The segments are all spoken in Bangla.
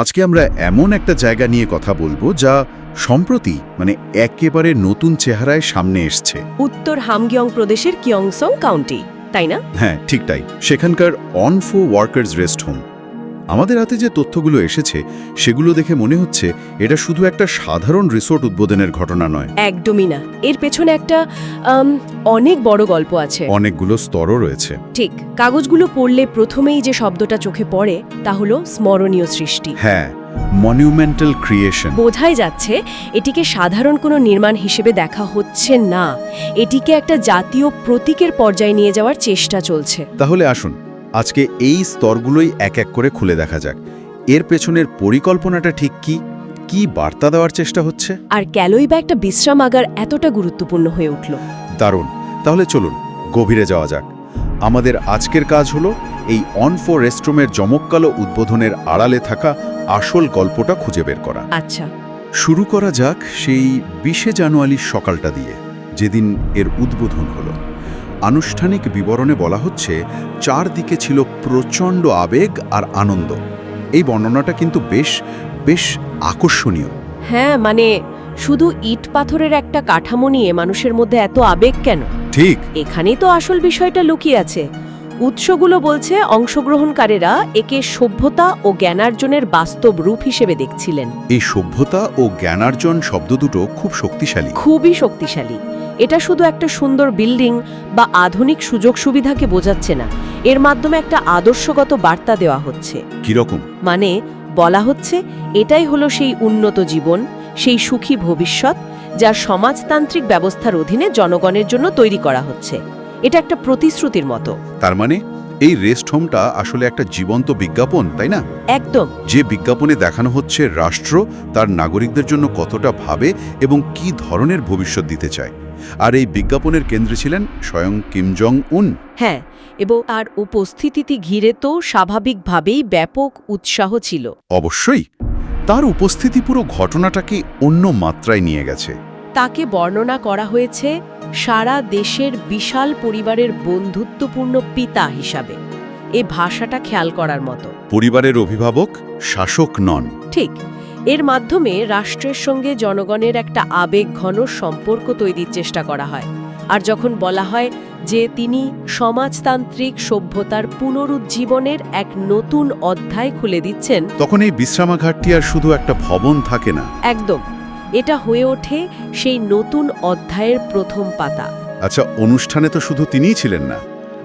আজকে আমরা এমন একটা জায়গা নিয়ে কথা বলব যা সম্প্রতি মানে একেবারে নতুন চেহারায় সামনে এসছে। উত্তর হামগিয়ং প্রদেশের কিয়ংসং কাউন্টি তাই না? হ্যাঁ ঠিকটাই সেখানকার অনফো ওয়ার্কার্স রেস্ট হোম। আমাদের হাতে যে তথ্যগুলো এসেছে সেগুলো দেখে মনে হচ্ছে এটা শুধু একটা সাধারণ রিসোর্ট উদ্বোধনের ঘটনা নয়। একদমই না। এর পেছনে একটা অনেক বড় গল্প আছে। অনেকগুলো স্তরও রয়েছে। ঠিক কাগজগুলো পড়লে প্রথমেই যে শব্দটা চোখে পড়ে তা হলো স্মরণীয় সৃষ্টি। হ্যাঁ মনিউমেন্টাল ক্রিয়েশন বোঝাই যাচ্ছে এটিকে সাধারণ কোনো নির্মাণ হিসেবে দেখা হচ্ছে না। এটিকে একটা জাতীয় প্রতীকের পর্যায়ে নিয়ে যাওয়ার চেষ্টা চলছে। তাহলে আসুন আজকে এই স্তরগুলোই এক এক করে খুলে দেখা যাক। এর পেছনের পরিকল্পনাটা ঠিক কি? কি বার্তা দেওয়ার চেষ্টা হচ্ছে? আর ক্যালোই বা একটা বিশ্রামাগার এতটা গুরুত্বপূর্ণ হয়ে উঠল। দারুণ। তাহলে চলুন গভীরে যাওয়া যাক। আমাদের আজকের কাজ হলো এই অন ফো রেস্টরুমের জমক্কালো উদ্বোধনের আড়ালে থাকা আসল গল্পটা খুঁজে বের করা। আচ্ছা। শুরু করা যাক সেই বিশে জানুয়ারির সকালটা দিয়ে যেদিন এর উদ্বোধন হলো। আনুষ্ঠানিক বিবরণে বলা হচ্ছে চারদিকে ছিল প্রচণ্ড আবেগ আর আনন্দ। এই বর্ণনাটা কিন্তু বেশ বেশ আকর্ষণীয়। হ্যাঁ মানে শুধু ইট পাথরের একটা কাঠামো নিয়ে মানুষের মধ্যে এত আবেগ কেন? ঠিক। এখানেই তো আসল বিষয়টা লুকিয়ে আছে। উৎসগুলো বলছে অংশগ্রহণকারীরা একে সভ্যতা ও জ্ঞানার্জনের বাস্তব রূপ হিসেবে দেখছিলেন। এই সভ্যতা ও জ্ঞানার্জন শব্দ দুটো খুব শক্তিশালী। খুবই শক্তিশালী। এটা শুধু একটা সুন্দর বিল্ডিং বা আধুনিক সুযোগ সুবিধাকে বোঝাচ্ছে না। এর মাধ্যমে একটা আদর্শগত বার্তা দেওয়া হচ্ছে। কীরকম? মানে বলা হচ্ছে এটাই হলো সেই উন্নত জীবন সেই সুখী ভবিষ্যৎ যা সমাজতান্ত্রিক ব্যবস্থার অধীনে জনগণের জন্য তৈরি করা হচ্ছে। এটা একটা প্রতিশ্রুতির মতো। তার মানে? এই রেস্ট হোমটা আসলে একটা জীবন্ত বিজ্ঞাপন তাই না? একদম। যে বিজ্ঞাপনে দেখানো হচ্ছে রাষ্ট্র তার নাগরিকদের জন্য কতটা ভাবে এবং কি ধরনের ভবিষ্যৎ দিতে চায়। আর এই বিজ্ঞাপনের কেন্দ্রে ছিলেন স্বয়ং কিম জং উন হ্যাঁ এবং তার উপস্থিতিতে ঘিরে তো স্বাভাবিকভাবেই ব্যাপক উৎসাহ ছিল। অবশ্যই। তার উপস্থিতি পুরো ঘটনাটাকে অন্য মাত্রায় নিয়ে গেছে। তাকে বর্ণনা করা হয়েছে সারা দেশের বিশাল পরিবারের বন্ধুত্বপূর্ণ পিতা হিসাবে। এ ভাষাটা খেয়াল করার মতো। পরিবারের অভিভাবক শাসক নন। ঠিক। এর মাধ্যমে রাষ্ট্রের সঙ্গে জনগণের একটা আবেগঘন সম্পর্ক তৈরির চেষ্টা করা হয়। আর যখন বলা হয় যে তিনি সমাজতান্ত্রিক সভ্যতার পুনরুজ্জীবনের এক নতুন অধ্যায় খুলে দিচ্ছেন তখন এই বিশ্রামাঘাটটি আর শুধু একটা ভবন থাকে না। একদম। এটা হয়ে ওঠে সেই নতুন অধ্যায়ের প্রথম পাতা। আচ্ছা অনুষ্ঠানে তো শুধু তিনিই ছিলেন না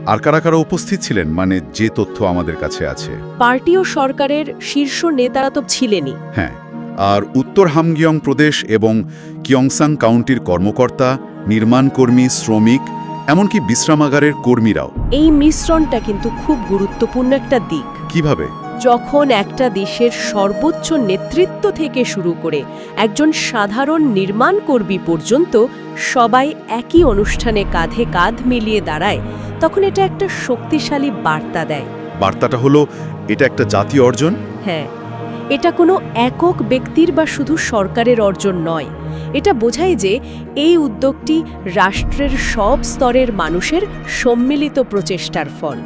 আর কারা কারা উপস্থিত ছিলেন? মানে যে তথ্য আমাদের কাছে আছে। পার্টি ও সরকারের শীর্ষ নেতারা তো ছিলেনই। হ্যাঁ আর উত্তর হামগিয়ং প্রদেশ এবং কিয়ংসাং কাউন্টির কর্মকর্তা নির্মাণকর্মী শ্রমিক এমনকি বিশ্রামাগারের কর্মীরাও। এই মিশ্রণটা কিন্তু খুব গুরুত্বপূর্ণ একটা দিক। কীভাবে? যখন একটা দেশের সর্বোচ্চ নেতৃত্ব থেকে শুরু করে একজন সাধারণ নির্মাণ কর্মী পর্যন্ত সবাই একই অনুষ্ঠানে কাঁধে কাঁধ মিলিয়ে দাঁড়ায় তখন এটা একটা শক্তিশালী বার্তা দেয়। বার্তাটা হলো এটা একটা জাতীয় অর্জন? হ্যাঁ এটা কোনো একক ব্যক্তির বা শুধু সরকারের অর্জন নয়। এটা বোঝায় যে এই উদ্যোগটি রাষ্ট্রের সব স্তরের মানুষের সম্মিলিত প্রচেষ্টার ফল।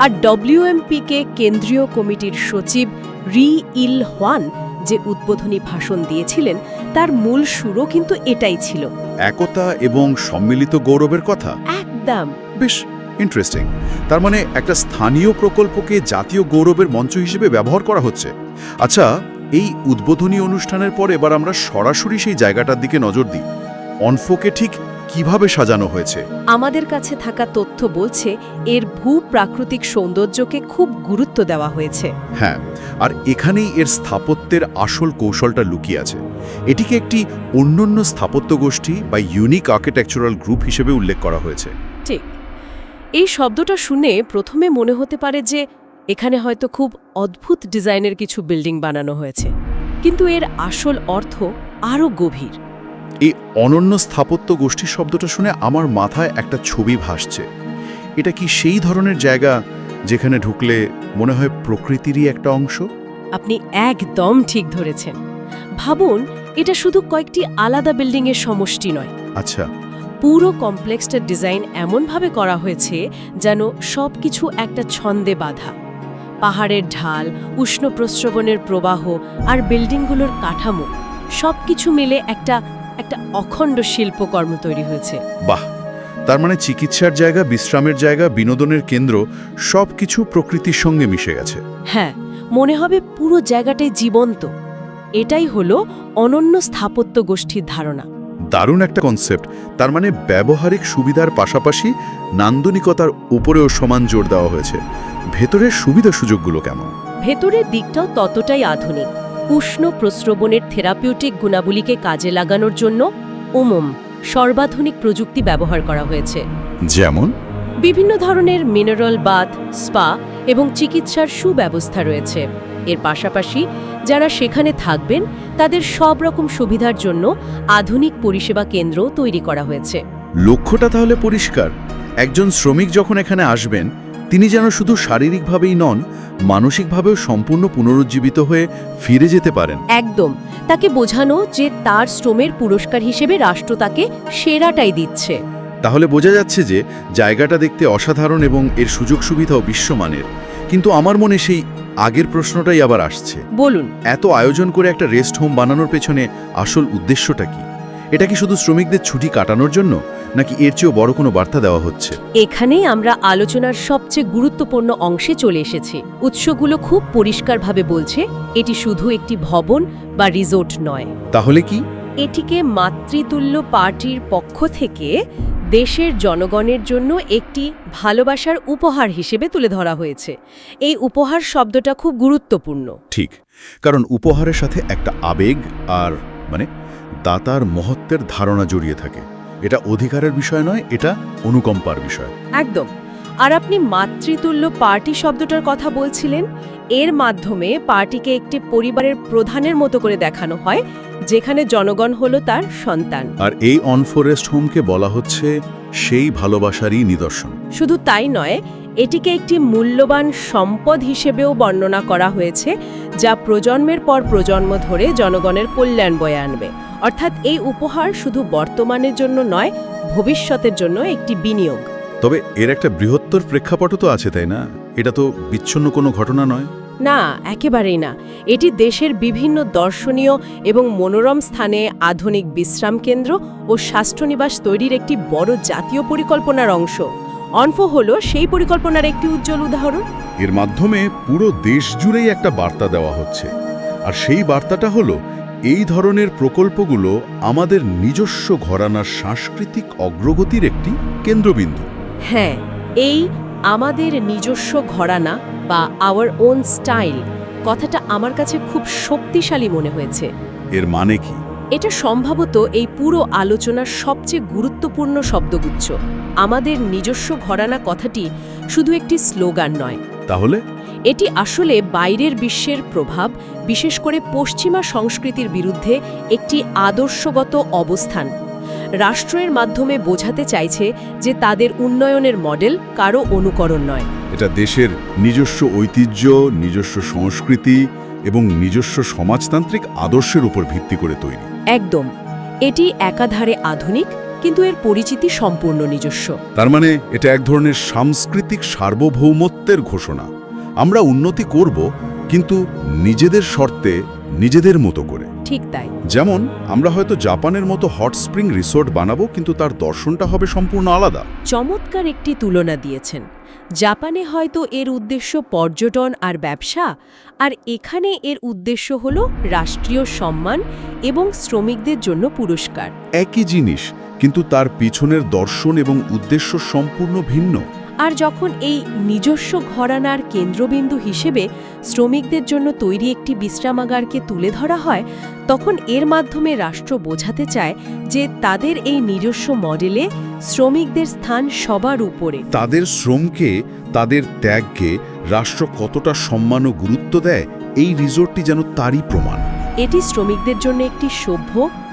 আর ডব্লিউএমপিকে কেন্দ্রীয় কমিটির সচিব রি ইল হোয়ান যে উদ্বোধনী ভাষণ দিয়েছিলেন তার মূল সুরও কিন্তু এটাই ছিল। একতা এবং সম্মিলিত গৌরবের কথা? একদম। বেশ ইন্টারেস্টিং তার মানে একটা স্থানীয় প্রকল্পকে জাতীয় গৌরবের মঞ্চ হিসেবে ব্যবহার করা হচ্ছে। আচ্ছা এই উদ্বোধনী অনুষ্ঠানের পর এবার আমরা সরাসরি সেই জায়গাটার দিকে নজর দিই। অনফোকে ঠিক কীভাবে সাজানো হয়েছে? আমাদের কাছে থাকা তথ্য বলছে এর ভূ প্রাকৃতিক সৌন্দর্যকে খুব গুরুত্ব দেওয়া হয়েছে। হ্যাঁ আর এখানেই এর স্থাপত্যের আসল কৌশলটা লুকিয়ে আছে। এটিকে একটি অন্যান্য স্থাপত্য গোষ্ঠী বা ইউনিক আর্কিটেকচারাল গ্রুপ হিসেবে উল্লেখ করা হয়েছে। ঠিক। এই শব্দটা শুনে প্রথমে মনে হতে পারে যে এখানে হয়তো খুব অদ্ভুত ডিজাইনের কিছু বিল্ডিং বানানো হয়েছে। কিন্তু এর আসল অর্থ আরও গভীর। এই অনন্য স্থাপত্য গোষ্ঠী শব্দটা শুনে আমার মাথায় একটা ছবি ভাসছে। এটা কি সেই ধরনের জায়গা যেখানে ঢুকলে মনে হয় প্রকৃতিরই একটা অংশ? আপনি একদম ঠিক ধরেছেন। ভাবুন এটা শুধু কয়েকটি আলাদা বিল্ডিংয়ের সমষ্টি নয়। আচ্ছা। পুরো কমপ্লেক্সটার ডিজাইন এমনভাবে করা হয়েছে যেন সব কিছু একটা ছন্দে বাঁধা। পাহাড়ের ঢাল উষ্ণ প্রস্রবণের প্রবাহ আর বিল্ডিংগুলোর কাঠামো সব কিছু মিলে একটা একটা অখণ্ড শিল্পকর্ম তৈরি হয়েছে। বাহ! তার মানে চিকিৎসার জায়গা বিশ্রামের জায়গা বিনোদনের কেন্দ্র সব কিছু প্রকৃতির সঙ্গে মিশে গেছে। হ্যাঁ মনে হবে পুরো জায়গাটাই জীবন্ত। এটাই হলো অনন্য স্থাপত্য গোষ্ঠীর ধারণা। দারুণ একটা কনসেপ্ট তার মানে ব্যবহারিক সুবিধার পাশাপাশি নান্দনিকতার উপরেও সমান জোর দেওয়া হয়েছে। ভেতরের সুবিধা সুযোগগুলো কেমন? ভেতরের দিকটাও ততটাই আধুনিক। উষ্ণ প্রস্রবণের থেরাপিউটিক গুণাবলীকে কাজে লাগানোর জন্য উমম সর্বাধুনিক প্রযুক্তি ব্যবহার করা হয়েছে। যেমন? বিভিন্ন ধরনের মিনারেল বাথ স্পা এবং চিকিৎসার সুব্যবস্থা রয়েছে। এর পাশাপাশি যারা সেখানে থাকবেন তাদের সব রকম সুবিধার জন্য আধুনিক পরিষেবা কেন্দ্র তৈরি করা হয়েছে। লক্ষ্যটা তাহলে পরিষ্কার। একজন শ্রমিক যখন এখানে আসবেন তিনি যেন শুধু শারীরিকভাবেই নন মানসিকভাবেও সম্পূর্ণ পুনরুজ্জীবিত হয়ে ফিরে যেতে পারেন। একদম। তাকে বোঝানো যে তার শ্রমের পুরস্কার হিসেবে রাষ্ট্র তাকে সেরাটাই দিচ্ছে। তাহলে বোঝা যাচ্ছে যে জায়গাটা দেখতে অসাধারণ এবং এর সুযোগ সুবিধাও বিশ্বমানের। কিন্তু আমার মনে সেই আগের প্রশ্নটাই আবার আসছে। বলুন। এত আয়োজন করে একটা রেস্ট হোম বানানোর পেছনে আসল উদ্দেশ্যটা কি? এটা কি শুধু শ্রমিকদের ছুটি কাটানোর জন্য? নাকি এর চেয়েও বড় কোনো বার্তা দেওয়া হচ্ছে? এখানেই আমরা আলোচনার সবচেয়ে গুরুত্বপূর্ণ অংশে চলে এসেছি। উৎসগুলো খুব পরিষ্কারভাবে বলছে এটি শুধু একটি ভবন বা রিসোর্ট নয়। তাহলে কি? এটিকে মাতৃতুল্য পার্টির পক্ষ থেকে দেশের জনগণের জন্য একটি ভালোবাসার উপহার হিসেবে তুলে ধরা হয়েছে। এই উপহার শব্দটা খুব গুরুত্বপূর্ণ। ঠিক। কারণ উপহারের সাথে একটা আবেগ আর মানে দাতার মহত্বের ধারণা জড়িয়ে থাকে। এটা অধিকারের বিষয় নয় এটা অনুকম্পার বিষয়। একদম। আর আপনি মাতৃতুল্য পার্টি শব্দটার কথা বলছিলেন এর মাধ্যমে পার্টিকে একটি পরিবারের প্রধানের মতো করে দেখানো হয় যেখানে জনগণ হলো তার সন্তান। আর এই অনফরেস্ট হোমকে বলা হচ্ছে সেই ভালোবাসারই নিদর্শন। শুধু তাই নয় এটিকে একটি মূল্যবান সম্পদ হিসেবেও বর্ণনা করা হয়েছে যা প্রজন্মের পর প্রজন্ম ধরে জনগণের কল্যাণ বয়ে আনবে। অর্থাৎ এই উপহার শুধু বর্তমানের জন্য নয় ভবিষ্যতের জন্য একটি বিনিয়োগ। তবে এর একটা বৃহত্তর প্রেক্ষাপটও তো আছে তাই না? এটা তো বিচ্ছিন্ন কোনো ঘটনা নয়। না একেবারেই না। এটি দেশের বিভিন্ন দর্শনীয় এবং মনোরম স্থানে আধুনিক বিশ্রাম কেন্দ্র ও স্বাস্থ্যনিবাস তৈরির একটি বড় জাতীয় পরিকল্পনার অংশ। অনফো হল সেই পরিকল্পনার একটি উজ্জ্বল উদাহরণ। এর মাধ্যমে পুরো দেশ জুড়েই একটা বার্তা দেওয়া হচ্ছে। আর সেই বার্তাটা হলো এই ধরনের প্রকল্পগুলো আমাদের নিজস্ব ঘরানার সাংস্কৃতিক অগ্রগতির একটি কেন্দ্রবিন্দু। হ্যাঁ এই আমাদের নিজস্ব ঘরানা বা আওয়ার ওন স্টাইল কথাটা আমার কাছে খুব শক্তিশালী মনে হয়েছে। এর মানে কি? এটা সম্ভবত এই পুরো আলোচনার সবচেয়ে গুরুত্বপূর্ণ শব্দগুচ্ছ। আমাদের নিজস্ব ঘরানা কথাটি শুধু একটি স্লোগান নয়। তাহলে? এটি আসলে বাইরের বিশ্বের প্রভাব বিশেষ করে পশ্চিমা সংস্কৃতির বিরুদ্ধে একটি আদর্শগত অবস্থান। রাষ্ট্রের মাধ্যমে বোঝাতে চাইছে যে তাদের উন্নয়নের মডেল কারও অনুকরণ নয়। এটা দেশের নিজস্ব ঐতিহ্য নিজস্ব সংস্কৃতি এবং নিজস্ব সমাজতান্ত্রিক আদর্শের উপর ভিত্তি করে তৈরি। একদম। এটি একাধারে আধুনিক কিন্তু এর পরিচিতি সম্পূর্ণ নিজস্ব। তার মানে এটা এক ধরনের সাংস্কৃতিক সার্বভৌমত্বের ঘোষণা। আমরা উন্নতি করব কিন্তু নিজেদের শর্তে নিজেদের মতো করে। ঠিক তাই। যেমন আমরা হয়তো জাপানের মতো হট স্প্রিং রিসোর্ট বানাবো কিন্তু তার দর্শনটা হবে সম্পূর্ণ আলাদা। চমৎকার একটি তুলনা দিয়েছেন। জাপানে হয়তো এর উদ্দেশ্য পর্যটন আর ব্যবসা আর এখানে এর উদ্দেশ্য হল রাষ্ট্রীয় সম্মান এবং শ্রমিকদের জন্য পুরস্কার। একই জিনিস কিন্তু তার পিছনের দর্শন এবং উদ্দেশ্য সম্পূর্ণ ভিন্ন। আর যখন এই নিজস্ব ঘরানার কেন্দ্রবিন্দু হিসেবে শ্রমিকদের জন্য তৈরি একটি বিশ্রামাগারকে তুলে ধরা হয় তখন এর মাধ্যমে রাষ্ট্র বোঝাতে চায় যে তাদের এই নিজস্ব মডেলে শ্রমিকদের স্থান সবার উপরে। তাদের শ্রমকে তাদের ত্যাগকে রাষ্ট্র কতটা সম্মান ও গুরুত্ব দেয় এই রিসোর্টটি যেন তারই প্রমাণ। এটি শ্রমিকদের জন্য একটি সভ্য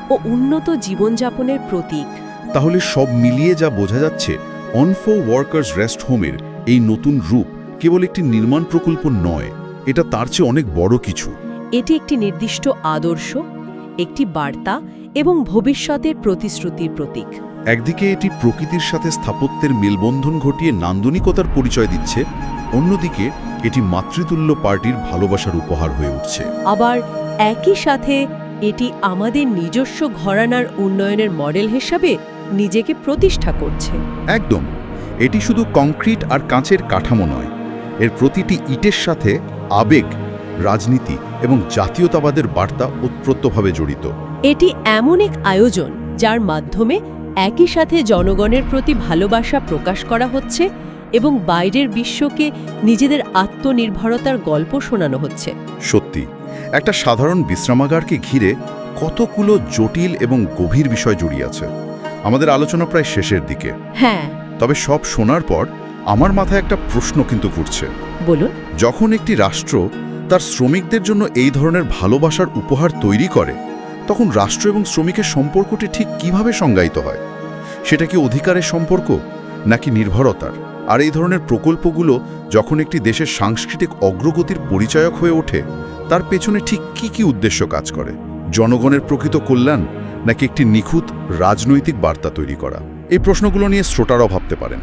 ও উন্নত জীবনযাপনের প্রতীক। তাহলে সব মিলিয়ে যা বোঝা যাচ্ছে অনফো ওয়ার্কার্স রেস্ট হোমের এই নতুন রূপ কেবল একটি নির্মাণ প্রকল্প নয় এটা তার চেয়ে অনেক বড় কিছু। এটি একটি নির্দিষ্ট আদর্শ একটি বার্তা এবং ভবিষ্যতের প্রতিশ্রুতির প্রতীক। একদিকে এটি প্রকৃতির সাথে স্থাপত্যের মেলবন্ধন ঘটিয়ে নান্দনিকতার পরিচয় দিচ্ছে অন্যদিকে এটি মাতৃতুল্য পার্টির ভালোবাসার উপহার হয়ে উঠছে। আবার একই সাথে এটি আমাদের নিজস্ব ঘরানার উন্নয়নের মডেল হিসাবে নিজেকে প্রতিষ্ঠা করছে। একদম। এটি শুধু কংক্রিট আর কাঁচের কাঠামো নয়। এর প্রতিটি ইটের সাথে আবেগ রাজনীতি এবং জাতীয়তাবাদের বার্তা ওতপ্রোতভাবে জড়িত। এটি এমন এক আয়োজন যার মাধ্যমে একই সাথে জনগণের প্রতি ভালোবাসা প্রকাশ করা হচ্ছে এবং বাইরের বিশ্বকে নিজেদের আত্মনির্ভরতার গল্প শোনানো হচ্ছে। সত্যি একটা সাধারণ বিশ্রামাগারকে ঘিরে কতগুলো জটিল এবং গভীর বিষয় জড়িয়ে আছে। আমাদের আলোচনা প্রায় শেষের দিকে। হ্যাঁ। তবে সব শোনার পর আমার মাথায় একটা প্রশ্ন কিন্তু ঘুরছে। বলুন। যখন একটি রাষ্ট্র তার শ্রমিকদের জন্য এই ধরনের ভালোবাসার উপহার তৈরি করে তখন রাষ্ট্র এবং শ্রমিকের সম্পর্কটি ঠিক কীভাবে সংজ্ঞায়িত হয়? সেটা কি অধিকারের সম্পর্ক নাকি নির্ভরতার? আর এই ধরনের প্রকল্পগুলো যখন একটি দেশের সাংস্কৃতিক অগ্রগতির পরিচায়ক হয়ে ওঠে তার পেছনে ঠিক কি কি উদ্দেশ্য কাজ করে? জনগণের প্রকৃত কল্যাণ নাকি একটি নিখুঁত রাজনৈতিক বার্তা তৈরি করা? এই প্রশ্নগুলো নিয়ে শ্রোতারাও ভাবতে পারেন।